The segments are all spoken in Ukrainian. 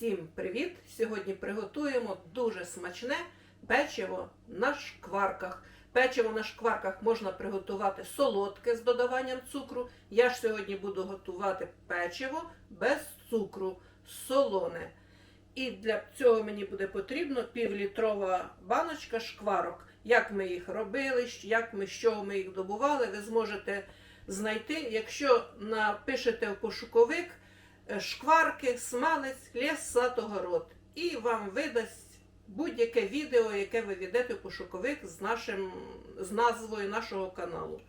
Всім привіт! Сьогодні приготуємо дуже смачне печиво на шкварках. Печиво на шкварках можна приготувати солодке з додаванням цукру. Я ж сьогодні буду готувати печиво без цукру, солоне. І для цього мені буде потрібно півлітрова баночка шкварок. Як ми їх робили, як ми з чого ми їх добували, ви зможете знайти, якщо напишете в пошуковик шкварки, смалець, ліс, сад, огород. І вам видасть будь-яке відео, яке ви ведете в пошуковик з, нашим, з назвою нашого каналу.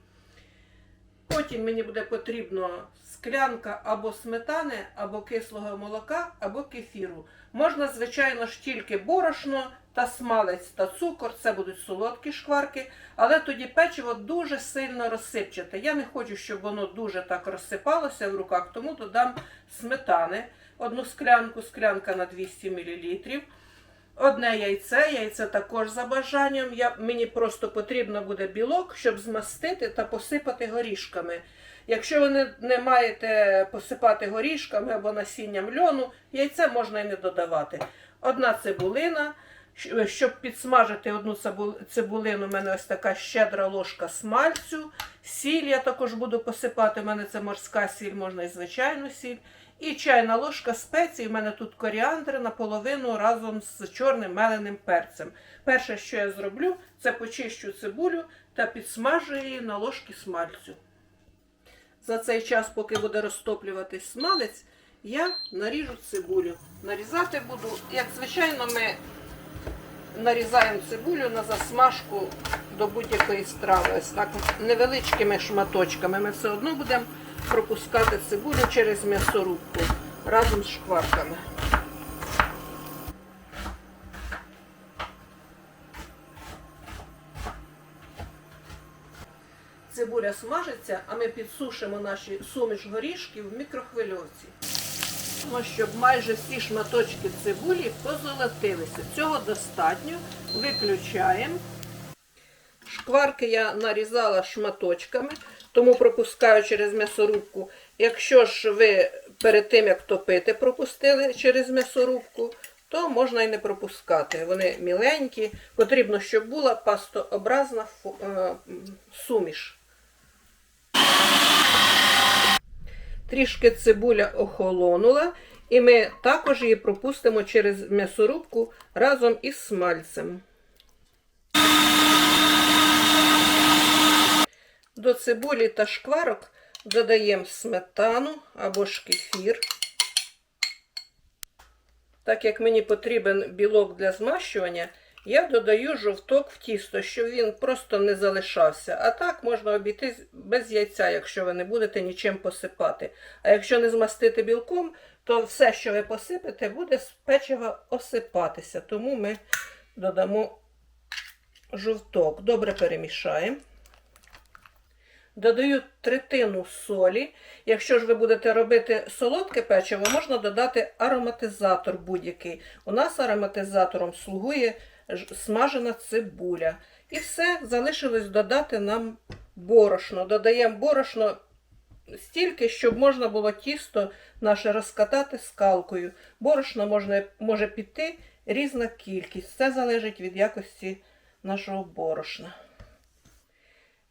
Потім мені буде потрібно склянка або сметани, або кислого молока, або кефіру. Можна, звичайно ж, тільки борошно та смалець та цукор, це будуть солодкі шкварки, але тоді печиво дуже сильно розсипчате. Я не хочу, щоб воно дуже так розсипалося в руках, тому додам сметани, одну склянку, склянка на 200 мл. Одне яйце, яйце також за бажанням. Я, мені просто потрібно буде білок, щоб змастити та посипати горішками. Якщо ви не, не маєте посипати горішками або насінням льону, яйце можна і не додавати. Одна цибулина. Щ- Щоб підсмажити одну цибулину, у мене ось така щедра ложка смальцю. Сіль я також буду посипати. У мене це морська сіль, можна і звичайну сіль. І чайна ложка спецій. У мене тут коріандр наполовину разом з чорним меленим перцем. Перше, що я зроблю, це почищу цибулю та підсмажу її на ложки смальцю. За цей час, поки буде розтоплюватись смалець, я наріжу цибулю. Нарізати буду, як звичайно, ми нарізаємо цибулю на засмажку до будь-якої страви. Ось так невеличкими шматочками. Ми все одно будемо пропускати цибулю через м'ясорубку разом з шкварками. Цибуля смажиться, а ми підсушимо наші суміш горішків в мікрохвильовці. Ну, щоб майже всі шматочки цибулі позолотилися. Цього достатньо. Виключаємо. Шкварки я нарізала шматочками, тому пропускаю через м'ясорубку. Якщо ж ви перед тим, як топити, пропустили через м'ясорубку, то можна і не пропускати. Вони міленькі. Потрібно, щоб була пастообразна е, суміш. Трішки цибуля охолонула, і ми також її пропустимо через м'ясорубку разом із смальцем. До цибулі та шкварок додаємо сметану або ж кефір. Так як мені потрібен білок для змащування, я додаю жовток в тісто, щоб він просто не залишався. А так можна обійтись без яйця, якщо ви не будете нічим посипати. А якщо не змастити білком, то все, що ви посипете, буде з печива осипатися. Тому ми додамо жовток. Добре перемішаємо. Додаю третину солі. Якщо ж ви будете робити солодке печиво, можна додати ароматизатор будь-який. У нас ароматизатором слугує смажена цибуля. І все, залишилось додати нам борошно. Додаємо борошно стільки, щоб можна було тісто наше розкатати скалкою. Борошно можна, може піти різна кількість. Це залежить від якості нашого борошна.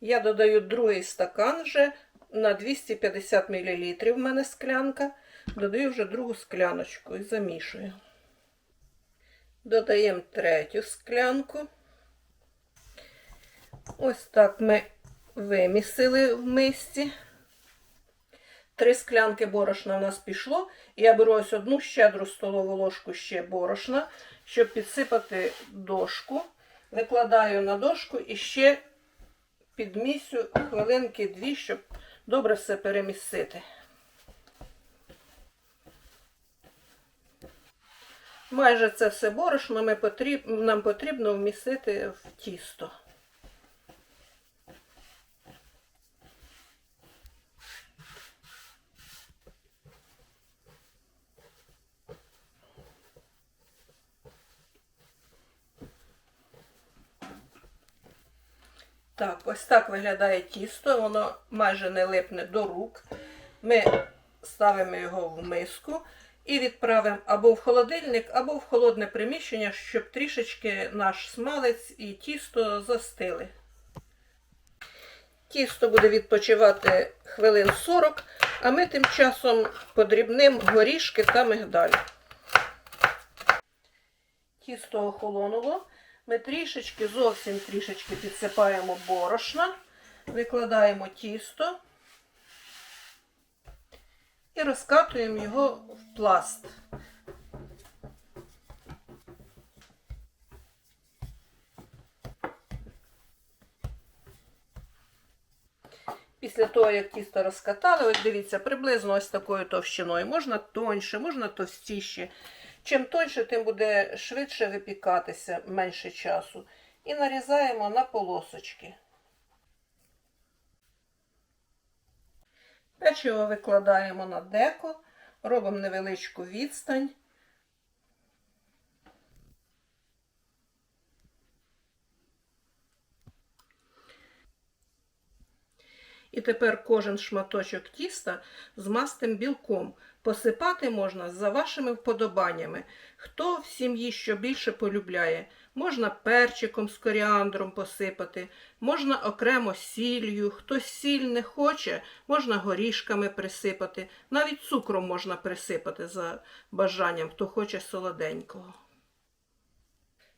Я додаю другий стакан вже на 250 мл. В мене склянка. Додаю вже другу скляночку і замішую. Додаємо третю склянку. Ось так ми вимісили в мисці. Три склянки борошна у нас пішло. Я беру ось одну щедру столову ложку ще борошна, щоб підсипати дошку. Викладаю на дошку і ще підмісю хвилинки дві, щоб добре все перемісити. Майже це все борошно ми потріб... нам потрібно вмісити в тісто. Так, ось так виглядає тісто, воно майже не липне до рук. Ми ставимо його в миску І відправимо або в холодильник, або в холодне приміщення, щоб трішечки наш смалець і тісто застили. Тісто буде відпочивати хвилин 40, а ми тим часом подрібним горішки та мигдаль. Тісто охолонуло. Ми трішечки, зовсім трішечки підсипаємо борошна, викладаємо тісто і розкатуємо його в пласт. Після того, як тісто розкатали, ось дивіться, приблизно ось такою товщиною. Можна тоньше, можна товстіше. Чим тоньше, тим буде швидше випікатися менше часу. І нарізаємо на полосочки. Печиво викладаємо на деко, робимо невеличку відстань. І тепер кожен шматочок тіста з мастим білком. Посипати можна за вашими вподобаннями. Хто в сім'ї що більше полюбляє. Можна перчиком з коріандром посипати, можна окремо сіллю. Хто сіль не хоче, можна горішками присипати. Навіть цукром можна присипати за бажанням, хто хоче солоденького.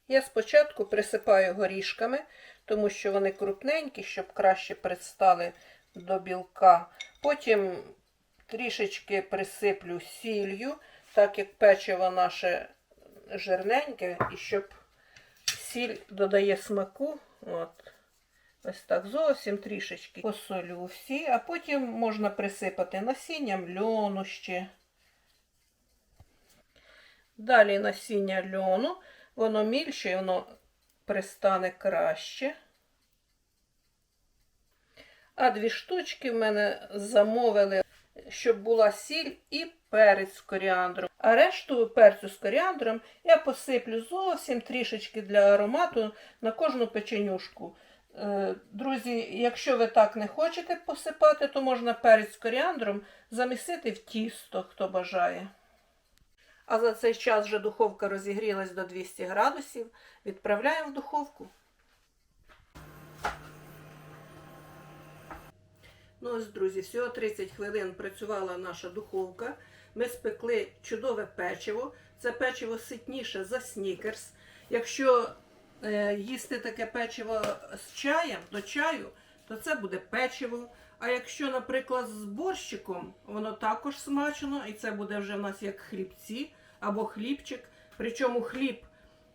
Я спочатку присипаю горішками, тому що вони крупненькі, щоб краще пристали до білка. Потім трішечки присиплю сіллю, так як печиво наше жирненьке, і щоб сіль додає смаку. От. Ось так зовсім трішечки посолю всі, а потім можна присипати насінням льону ще. Далі насіння льону, воно мільше, воно пристане краще. А дві штучки в мене замовили, щоб була сіль і перець з коріандром. А решту перцю з коріандром я посиплю зовсім трішечки для аромату на кожну печенюшку. Е, Друзі, якщо ви так не хочете посипати, то можна перець з коріандром замісити в тісто, хто бажає. А за цей час вже духовка розігрілась до 200 градусів. Відправляємо в духовку. Ну ось, друзі, всього 30 хвилин працювала наша духовка. Ми спекли чудове печиво. Це печиво ситніше за снікерс. Якщо е, їсти таке печиво з чаєм, до чаю, то це буде печиво. А якщо, наприклад, з борщиком, воно також смачно, і це буде вже в нас як хлібці або хлібчик. Причому хліб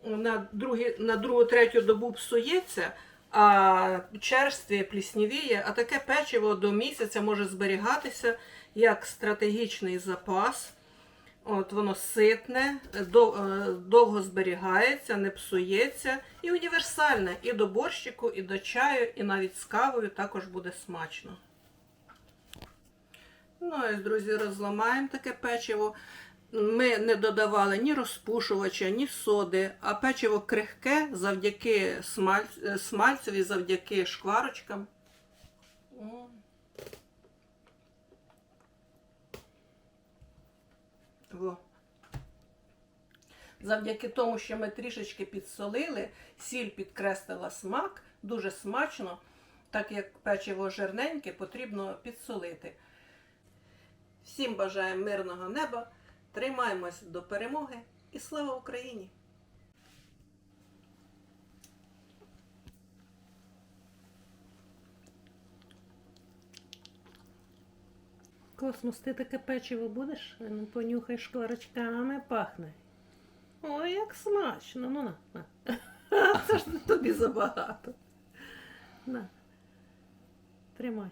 на, другі, на другу, третю добу псується, а черствіє, пліснівіє, а таке печиво до місяця може зберігатися як стратегічний запас. От Воно ситне, е, довго зберігається, не псується і універсальне. І до борщику, і до чаю, і навіть з кавою також буде смачно. Ну, ось, друзі, розламаємо таке печиво. Ми не додавали ні розпушувача, ні соди, а печиво крихке завдяки смаль... е, смальцеві, завдяки шкварочкам. Во. Завдяки тому, що ми трішечки підсолили, сіль підкреслила смак, дуже смачно, так як печиво жирненьке, потрібно підсолити. Всім бажаємо мирного неба, тримаємось до перемоги і слава Україні! Космос, ти таке печиво будеш? Ну, понюхай шкварочками пахне. Ой, як смачно. Ну на, на. Це ж тобі забагато. на. Тримай.